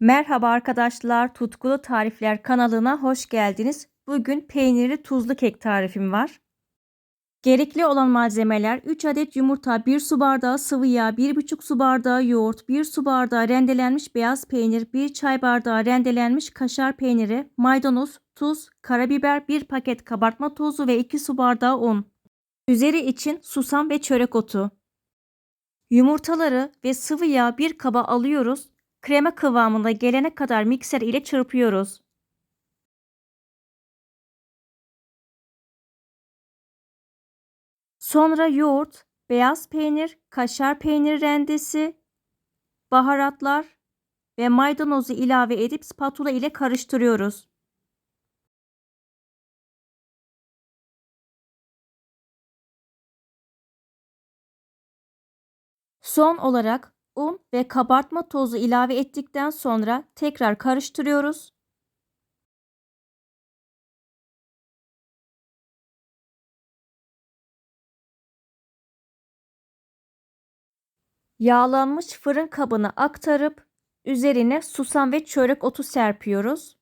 Merhaba arkadaşlar, Tutkulu Tarifler kanalına hoş geldiniz. Bugün peynirli tuzlu kek tarifim var. Gerekli olan malzemeler 3 adet yumurta, 1 su bardağı sıvı yağ, 1,5 su bardağı yoğurt, 1 su bardağı rendelenmiş beyaz peynir, 1 çay bardağı rendelenmiş kaşar peyniri, maydanoz, tuz, karabiber, 1 paket kabartma tozu ve 2 su bardağı un. Üzeri için susam ve çörek otu. Yumurtaları ve sıvı yağ bir kaba alıyoruz. Krema kıvamında gelene kadar mikser ile çırpıyoruz. Sonra yoğurt, beyaz peynir, kaşar peynir rendesi, baharatlar ve maydanozu ilave edip spatula ile karıştırıyoruz. Son olarak un ve kabartma tozu ilave ettikten sonra tekrar karıştırıyoruz. Yağlanmış fırın kabına aktarıp üzerine susam ve çörek otu serpiyoruz.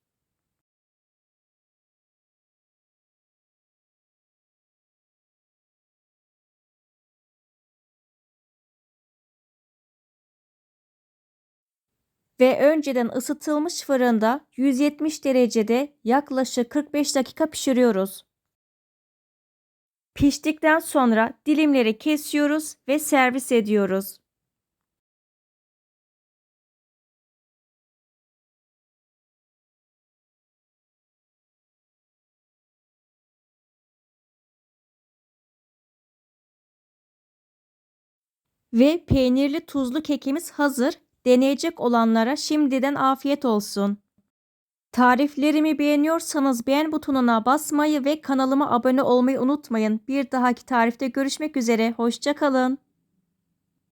Ve önceden ısıtılmış fırında 170 derecede yaklaşık 45 dakika pişiriyoruz. Piştikten sonra dilimleri kesiyoruz ve servis ediyoruz. Ve peynirli tuzlu kekimiz hazır. Deneyecek olanlara şimdiden afiyet olsun. Tariflerimi beğeniyorsanız beğen butonuna basmayı ve kanalıma abone olmayı unutmayın. Bir dahaki tarifte görüşmek üzere. Hoşçakalın.